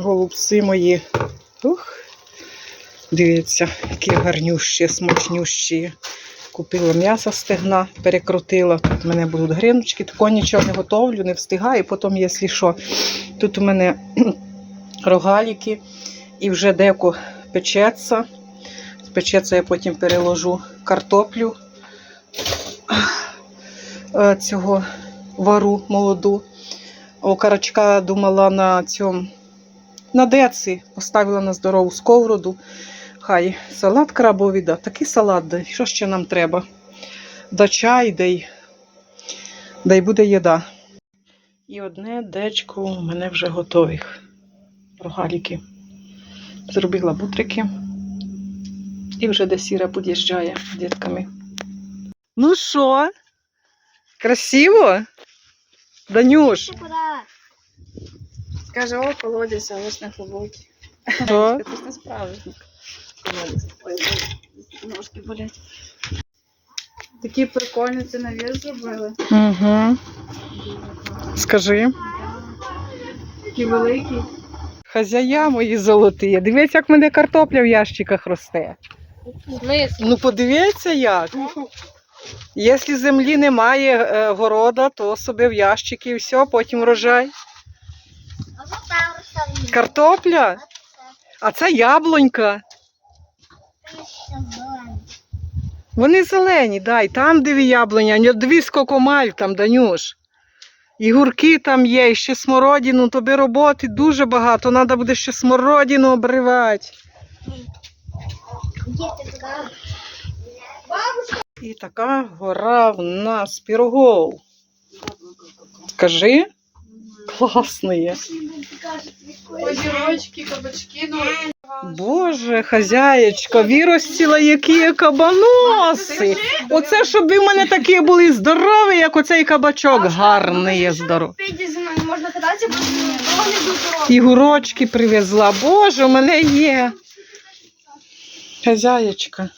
Голубці мої. Ух. Дивіться, які гарнющі, смачнющі. Купила м'ясо стегна, перекрутила. Тут у мене будуть гриночки, такого нічого не готовлю, не встигаю. Потім, якщо що, тут у мене рогаліки і вже деко печеться. Печеться я потім переложу картоплю е, цього вару молоду. О, карачка думала на цьому на деці, поставила на здорову сковороду. Хай салат крабовий, да, такий салат, дай. що ще нам треба? Да чай, дай, дай буде їда. І одне дечко у мене вже готових. Рогаліки. Зробила бутрики. І вже де сіра під'їжджає з дітками. Ну що? Красиво? Данюш, Каже, о, колодязь, але ж не футболки. Це ж не справжній колодязь. Ой, ножки болять. Такі прикольні це навіс зробили. Угу. Скажи. Такі великі. Хазяя мої золоті. Дивіться, як в мене картопля в ящиках росте. Ну, подивіться як. Якщо землі немає е, города, то собі в ящики і все, потім врожай. Картопля? А це яблунька. Вони зелені, дай, там диви яблуня, дві скокомаль там, Данюш. І гурки там є, і ще смородину, тобі роботи дуже багато, треба буде ще смородину обривати. І така гора в нас пірогов. Скажи, класно є. Огірочки, кабачки, ну. Боже, хазяєчка, виростила які кабаноси. Оце, щоб ви в мене такі були здорові, як оцей кабачок. Гарний є здоровий. Можна кататися, бо дороги дуже дорогі. І гурочки привезла. Боже, у мене є. Хазяєчка.